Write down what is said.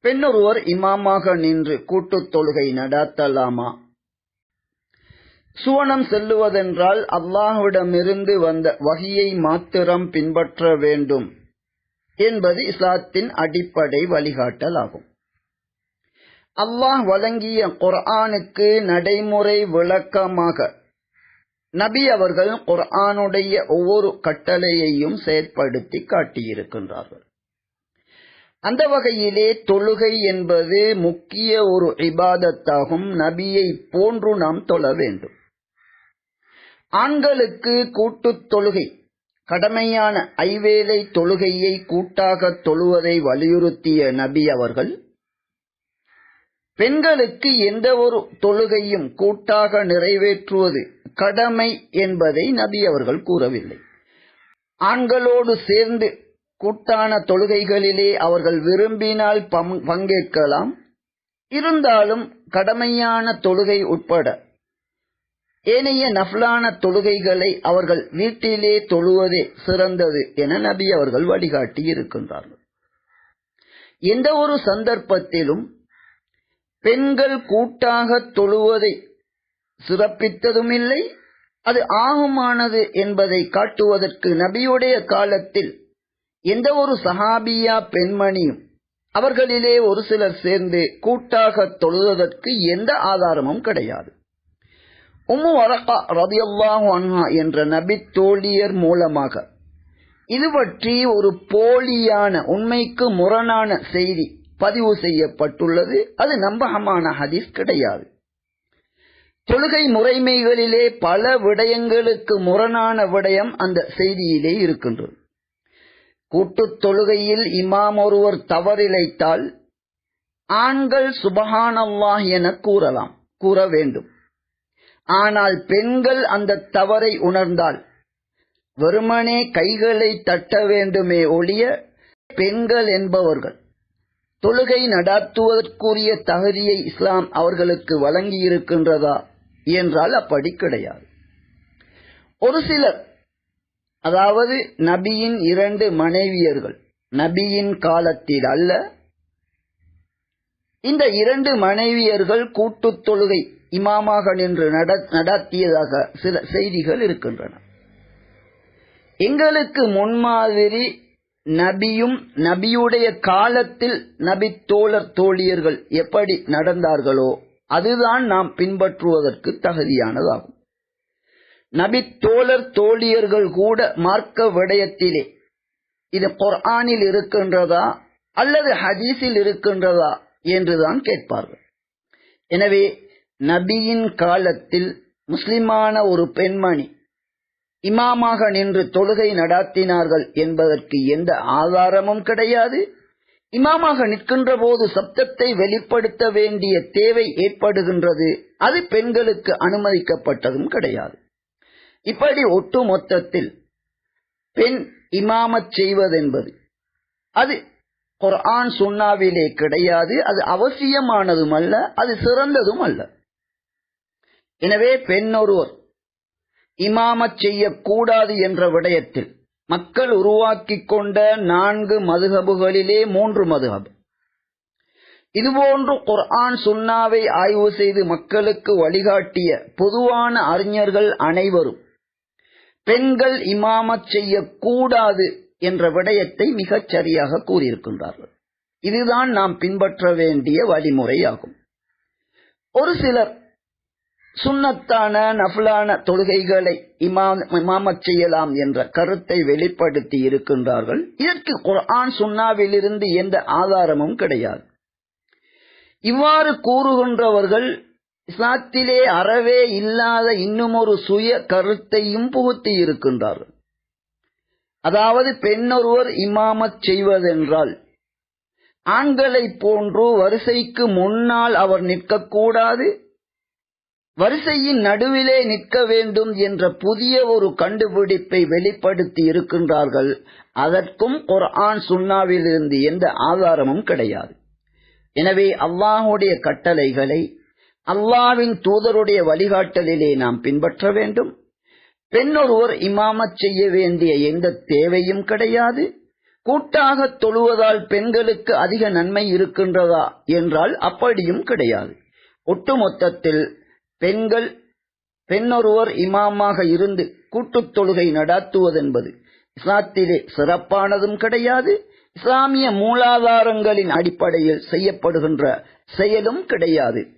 பெண்ணொருவர் இமாமாக நின்று கூட்டுத் தொழுகை நடாத்தலாமா? சுவனம் செல்லுவதென்றால் அல்லாஹ்விடமிருந்து வந்த வகையை மாத்திரம் பின்பற்ற வேண்டும் என்பது இஸ்லாத்தின் அடிப்படை வழிகாட்டலாகும். அல்லாஹ் வழங்கிய குர்ஆனுக்கு நடைமுறை விளக்கமாக நபி அவர்கள் குர்ஆனுடைய ஒவ்வொரு கட்டளையையும் செயற்படுத்தி காட்டியிருக்கின்றார்கள். அந்த வகையிலே தொழுகை என்பது முக்கிய ஒரு இபாதத்தாகும் நபியை போன்று நாம் தொழ வேண்டும். ஆண்களுக்கு கூட்டுத் தொழுகை கடமையான ஐவேளை தொழுகையை கூட்டாக தொழுவதை வலியுறுத்திய நபி அவர்கள் பெண்களுக்கு எந்த ஒரு தொழுகையும் கூட்டாக நிறைவேற்றுவது கடமை என்பதை நபி அவர்கள் கூறவில்லை. ஆண்களோடு சேர்ந்து கூட்டான தொழுகைகளிலே அவர்கள் விரும்பினால் பங்கேற்கலாம். இருந்தாலும் கடமையான தொழுகை உட்பட ஏனைய நஃப்லான தொழுகைகளை அவர்கள் வீட்டிலே தொழுவதே சிறந்தது என நபி அவர்கள் வழிகாட்டி இருக்கின்றார்கள். எந்த ஒரு சந்தர்ப்பத்திலும் பெண்கள் கூட்டாக தொழுவதை சிறப்பித்ததுமில்லை அது ஆகுமானது என்பதை காட்டுவதற்கு நபியுடைய காலத்தில் எந்த ஒரு சஹாபியா பெண்மணியும் அவர்களிலே ஒரு சிலர் சேர்ந்து கூட்டாக தொழுவதற்கு எந்த ஆதாரமும் கிடையாது. உம்மு வரகா ரதியல்லாஹு அன்ஹா என்ற நபி தோழியர் மூலமாக இது பற்றி ஒரு போலியான உண்மைக்கு முரணான செய்தி பதிவு செய்யப்பட்டுள்ளது. அது நம்பகமான ஹதீஸ் கிடையாது. தொழுகை முறைமைகளிலே பல விடயங்களுக்கு முரணான விடயம் அந்த செய்தியிலே இருக்கின்றது. கூட்டுத் தொழுகையில் இமாம் ஒருவர் தவறிழைத்தால் ஆண்கள் சுபஹானல்லாஹ் என கூறலாம் கூற வேண்டும். ஆனால் பெண்கள் அந்த தவறை உணர்ந்தால் வெறுமனே கைகளை தட்ட வேண்டுமே ஒழிய பெண்கள் என்பவர்கள் தொழுகை நடாத்துவதற்குரிய தகுதியை இஸ்லாம் அவர்களுக்கு வழங்கி இருக்கின்றதா என்றால் அப்படி கிடையாது. ஒரு சிலர் அதாவது நபியின் இரண்டு மனைவியர்கள். நபியின் காலத்தில் அல்ல. இந்த இரண்டு மனைவியர்கள் கூட்டுத் தொழுகை இமாமாக நின்று நடாத்தியதாக சில செய்திகள் இருக்கின்றன. எங்களுக்கு முன்மாதிரி நபியும் நபியுடைய காலத்தில் நபி தோழர் தோழியர்கள் எப்படி நடந்தார்களோ அதுதான் நாம் பின்பற்றுவதற்கு தகுதியானதாகும். நபி தோழர் தோழியர்கள் கூட மார்க்க விடயத்திலே இது குர்ஆனில் இருக்கின்றதா அல்லது ஹதீஸில் இருக்கின்றதா என்றுதான் கேட்பார்கள். எனவே நபியின் காலத்தில் முஸ்லிமான ஒரு பெண்மணி இமாமாக நின்று தொழுகை நடாத்தினார்கள் என்பதற்கு எந்த ஆதாரமும் கிடையாது. இமாமாக நிற்கின்ற போது சப்தத்தை வெளிப்படுத்த வேண்டிய தேவை ஏற்படுகின்றது. அது பெண்களுக்கு அனுமதிக்கப்பட்டதும் கிடையாது. இப்படி ஒட்டு மொத்தத்தில் பெண் இமாமத் செய்வதென்பது. அது குர்ஆன் சுண்ணாவிலே கிடையாது அது அவசியமானதும் அல்ல அது சிறந்ததும் அல்ல எனவே பெண் ஒருவர் இமாமத் செய்யக்கூடாது என்ற விடயத்தில் மக்கள் உருவாக்கிக் கொண்ட நான்கு மதுகபுகளிலே மூன்று மதுகபு இதுபோன்று குர்ஆன் சுன்னாவை ஆய்வு செய்து மக்களுக்கு வழிகாட்டிய பொதுவான அறிஞர்கள் அனைவரும் பெண்கள் இமாமத் செய்யக்கூடாது என்ற விடயத்தை மிகச் சரியாக கூறியிருக்கின்றார்கள். இதுதான் நாம் பின்பற்ற வேண்டிய வழிமுறையாகும். ஒரு சிலர் சுண்ணத்தான நஃபலான தொழுகைகளை இமாமத் செய்யலாம் என்ற கருத்தை வெளிப்படுத்தி இருக்கின்றார்கள். இதற்கு குர்ஆன் சுண்ணாவிலிருந்து எந்த ஆதாரமும் கிடையாது. இவ்வாறு கூறுகின்றவர்கள் இஸ்லாத்திலே அறவே இல்லாத இன்னும் ஒரு சுய கருத்தையும் புகுத்தி இருக்கின்றார்கள் அதாவது பெண்ணொருவர் இமாமத் செய்வதென்றால் ஆண்களைப் போன்று வரிசைக்கு முன்னால் அவர் நிற்கக்கூடாது வரிசையின் நடுவிலே நிற்க வேண்டும் என்ற புதிய ஒரு கண்டுபிடிப்பை வெளிப்படுத்தி இருக்கின்றார்கள். அதற்கும் குர்ஆன் சுன்னாவிலிருந்து எந்த ஆதாரமும் கிடையாது. எனவே அல்லாஹுடைய கட்டளைகளை அல்லாவின் தூதருடைய வழிகாட்டலிலே நாம் பின்பற்ற வேண்டும். பெண்ணொருவர் இமாமத் செய்ய வேண்டிய எந்த தேவையும் கிடையாது. கூட்டாக தொழுவதால் பெண்களுக்கு அதிக நன்மை இருக்கின்றதா என்றால் அப்படியும் கிடையாது. ஒட்டுமொத்தத்தில் பெண்கள் பெண்ணொருவர் இமாமாக இருந்து கூட்டுத் தொழுகை நடாத்துவதென்பது இஸ்லாத்திலே சிறப்பானதும் கிடையாது. இஸ்லாமிய மூலாதாரங்களின் அடிப்படையில் செய்யப்படுகின்ற செயலும் கிடையாது.